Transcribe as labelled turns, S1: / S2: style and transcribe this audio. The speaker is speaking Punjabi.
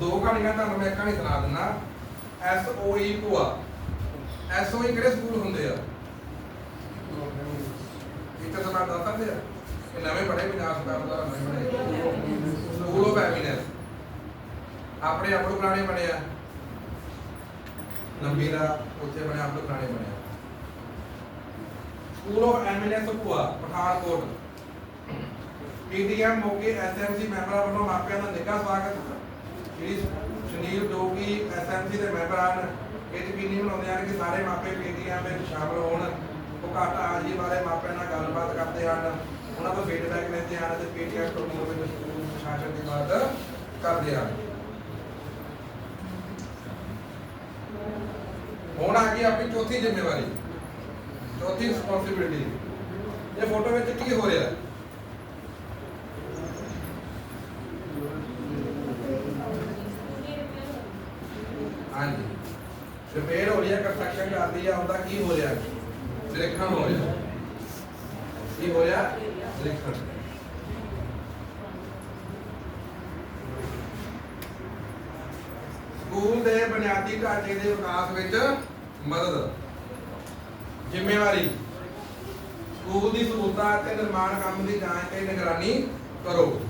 S1: ਦੋ ਕਹਾਣੀਆਂ ਤੁਹਾਨੂੰ ਮੈਂ ਕਹਾਣੀ ਸੁਣਾ ਦਿੰਦਾ। ਐਸ ਓ ਈ ਭੂਆ। ਐਸ ਓ ਈ ਕਿਹੜੇ ਸਕੂਲ ਹੁੰਦੇ ਆ? ਇੱਕ ਤਾਂ ਮੈਂ ਦੱਸ ਸਕਦੇ ਆ? ਇਹ ਨਵੇਂ ਪੜ੍ਹੇ, ਪੰਜਾਬ ਸਰਕਾਰ ਦਾ ਸਕੂਲ ਆਫ ਹੈਪੀਨੈਸ ਆਪਣੇ ਆਪ ਪੁਰਾਣੇ ਬਣੇ ਆ। ਉੱਥੇ ਬਣੇ ਆਪ ਪੁਰਾਣੇ ਬਣੇ ਸਕੂਲ ਆਫ ਐਮਿਨੈਂਸ ਭੂਆ, ਪਠਾਨਕੋਟ। ਪੀਡੀਐਮ ਮੋਕੇ ਐਸਐਮਸੀ ਮੈਂਬਰਾਂ ਵੱਲੋਂ ਮਾਪਿਆਂ ਦਾ ਨਿੱਘਾ ਸਵਾਗਤ। ਸ਼੍ਰੀ ਸੁਨੀਲ ਡੋਗੀ ਐਸਐਮਸੀ ਦੇ ਮੈਂਬਰ ਹਨ। ਇਹ ਯਕੀਨੀ ਬਣਾਉਂਦੇ ਹਨ ਕਿ ਸਾਰੇ ਮਾਪੇ ਪੀਡੀਐਮ ਵਿੱਚ ਸ਼ਾਮਲ ਹੋਣ। ਉਹ ਘੱਟ ਆਜੀ ਬਾਰੇ ਮਾਪਿਆਂ ਨਾਲ ਗੱਲਬਾਤ ਕਰਦੇ ਹਨ। ਉਹਨਾਂ ਤੋਂ ਫੀਡਬੈਕ ਲੈਂਦੇ ਹਨ ਤੇ ਪੀਡੀਐਮ ਪ੍ਰਮੋਟ ਵਿੱਚ ਸਕੂਲ ਪ੍ਰਸ਼ਾਸਨ ਦੀ ਮਦਦ ਕਰਦੇ ਹਨ। ਹੁਣ ਆ ਗਈ ਆਪਣੀ ਚੌਥੀ ਜ਼ਿੰਮੇਵਾਰੀ। ਚੌਥੀ ਰਿਸਪੌਂਸਿਬਿਲਟੀ ਇਹ ਫੋਟੋ ਵਿੱਚ ਕੀ ਹੋ ਰਿਹਾ? ਹੈ ਹਾਂਜੀ। ਰਿਪੇਅਰ ਹੋ ਰਹੀ ਹੈ ਕੰਸਟਰਕਸ਼ਨ ਚੱਲਦੀ ਹੈ ਉਹਦਾ ਕੀ ਹੋ ਰਿਹਾ? ਨਿਰੀਖਣ ਹੋ ਰਿਹਾ। ਕੀ ਹੋ ਰਿਹਾ? ਨਿਰੀਖਣ। ਸਕੂਲ ਦੇ ਬੁਨਿਆਦੀ ਢਾਂਚੇ ਦੇ ਵਿਕਾਸ ਵਿੱਚ ਮਦਦ। ਜ਼ਿੰਮੇਵਾਰੀ। ਸਕੂਲ ਦੀ ਸਹੂਲਤਾਂ ਅਤੇ ਨਿਰਮਾਣ ਕੰਮ ਦੀ ਜਾਂਚ ਤੇ ਨਿਗਰਾਨੀ ਕਰੋ।